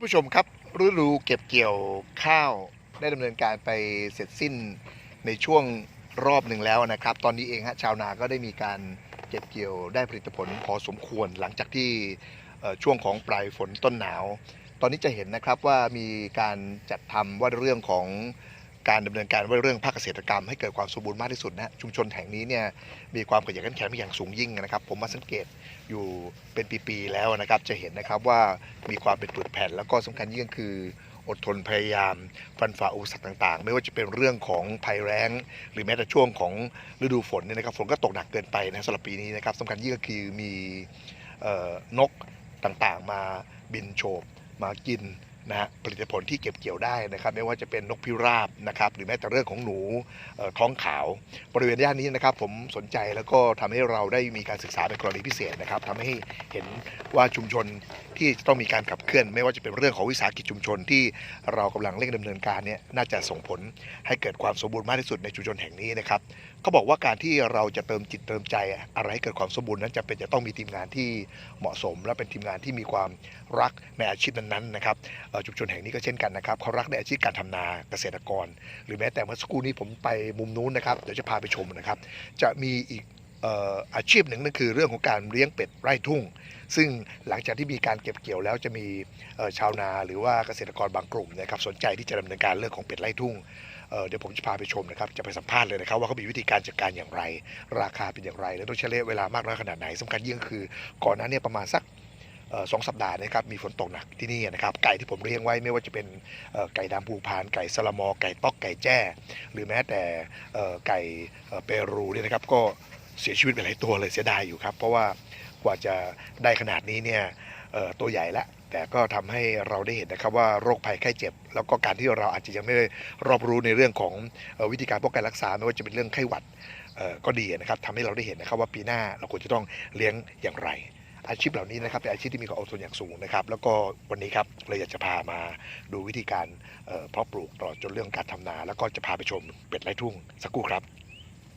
านผู้ชมครับฤดูเก็บเกี่ยวข้าวได้ดำเนินการไปเสร็จสิ้นในช่วงรอบหนึ่งแล้วนะครับ ตอนนี้เองฮะชาวนาก็ได้มีการเก็บเกี่ยวได้ผลิตผลพอสมควรหลังจากที่ช่วงของปลายฝนต้นหนาว ตอนนี้จะเห็นนะครับว่ามีการจัดทำว่าเรื่องของ การดำเนินการว่าเรื่องภาคเกษตรกรรมให้เกิดความสมบูรณ์มากที่สุดนะชุมชนแห่งนี้เนี่ยมีความขยันขันแข็งเป็นอย่างสูงยิ่งนะครับ ผมมาสังเกตอยู่เป็นปีๆแล้วนะครับ จะเห็นนะครับว่ามีความเป็นปึกแผ่นแล้วก็สำคัญยิ่งคืออดทนพยายามฟันฝ่าอุปสรรคต่างๆ ไม่ว่าจะเป็นเรื่องของภัยแล้งหรือแม้แต่ช่วงของฤดูฝนเนี่ยนะครับฝนก็ตกหนักเกินไปนะสำหรับปีนี้นะครับสำคัญยิ่งก็คือมีออนกต่างๆ มาบินโฉบมากิน นะฮะผลิตผลที่เก็บเกี่ยวได้นะครับไม่ว่าจะเป็นนกพิราบนะครับหรือแม้แต่เรื่องของหนูท้องขาว บริเวณย่านนี้นะครับผมสนใจแล้วก็ทำให้เราได้มีการศึกษาเป็นกรณีพิเศษนะครับทำให้เห็นว่าชุมชน ที่ต้องมีการขับเคลื่อน ไม่ว่าจะเป็นเรื่องของวิสาหกิจชุมชนที่เรากำลังเร่งดำเนินการเนี่ยน่าจะส่งผลให้เกิดความสมบูรณ์มากที่สุดในชุมชนแห่งนี้นะครับเขาบอกว่าการที่เราจะเติมจิตเติมใจ อะไรให้เกิดความสมบูรณ์นั้นจำเป็นจะต้องมีทีมงานที่เหมาะสม และเป็นทีมงานที่มีความรักในอาชีพนั้นๆนะครับชุมชนแห่งนี้ก็เช่นกันนะครับเขารักในอาชีพการทำนาเกษตรกร หรือแม้แต่เมื่อสักครู่นี้ผมไปมุมนู้นนะครับเดี๋ยวจะพาไปชมนะครับ จะมีอีก อาชีพหนึ่งนั่นคือเรื่องของการเลี้ยงเป็ดไร่ทุ่ง ซึ่งหลังจากที่มีการเก็บเกี่ยวแล้วจะมีชาวนาหรือว่าเกษตรกรบางกลุ่มนะครับสนใจที่จะดำเนินการเรื่องของเป็ดไร่ทุ่งเเดี๋ยวผมจะพาไปชมนะครับ จะไปสัมภาษณ์เลยนะครับ ว่าเขามีวิธีการจัดการอย่างไร ราคาเป็นอย่างไร และต้องใช้ระยะเวลามากน้อยขนาดไหนสำคัญยิ่งคือ ก่อนหน้านี้ประมาณสักสองสัปดาห์นะครับมีฝนตกหนักที่นี่นะครับไก่ที่ผมเลี้ยงไว้ไม่ว่าจะเป็นไก่ดำภูพานไก่สลามอ ไก่ต๊อกไก่แจ้ หรือแม้แต่ไก่เปรูเนี่ยนะครับก็ เสียชีวิตไปหลายตัวเลยเสียดายอยู่ครับ เพราะว่ากว่าจะได้ขนาดนี้เนี่ยตัวใหญ่แล้วแต่ก็ทำให้เราได้เห็นนะครับว่าโรคภัยไข้เจ็บ แล้วก็การที่เราอาจจะยังไม่ได้รอบรู้ในเรื่องของวิธีการป้องกันรักษาไม่ว่าจะเป็นเรื่องไข้หวัดก็ดีนะครับทำให้เราได้เห็นนะครับว่าปีหน้าเราควรจะต้องเลี้ยงอย่างไร อาชีพเหล่านี้นะครับเป็นอาชีพที่มีความอดทนอย่างสูงนะครับ แล้วก็วันนี้ครับเลยอยากจะพามาดูวิธีการเอ่อเพาะปลูกตลอดจนเรื่องการทำนา แล้วก็จะพาไปชมเป็ดไร่ทุ่งสักครู่ครับ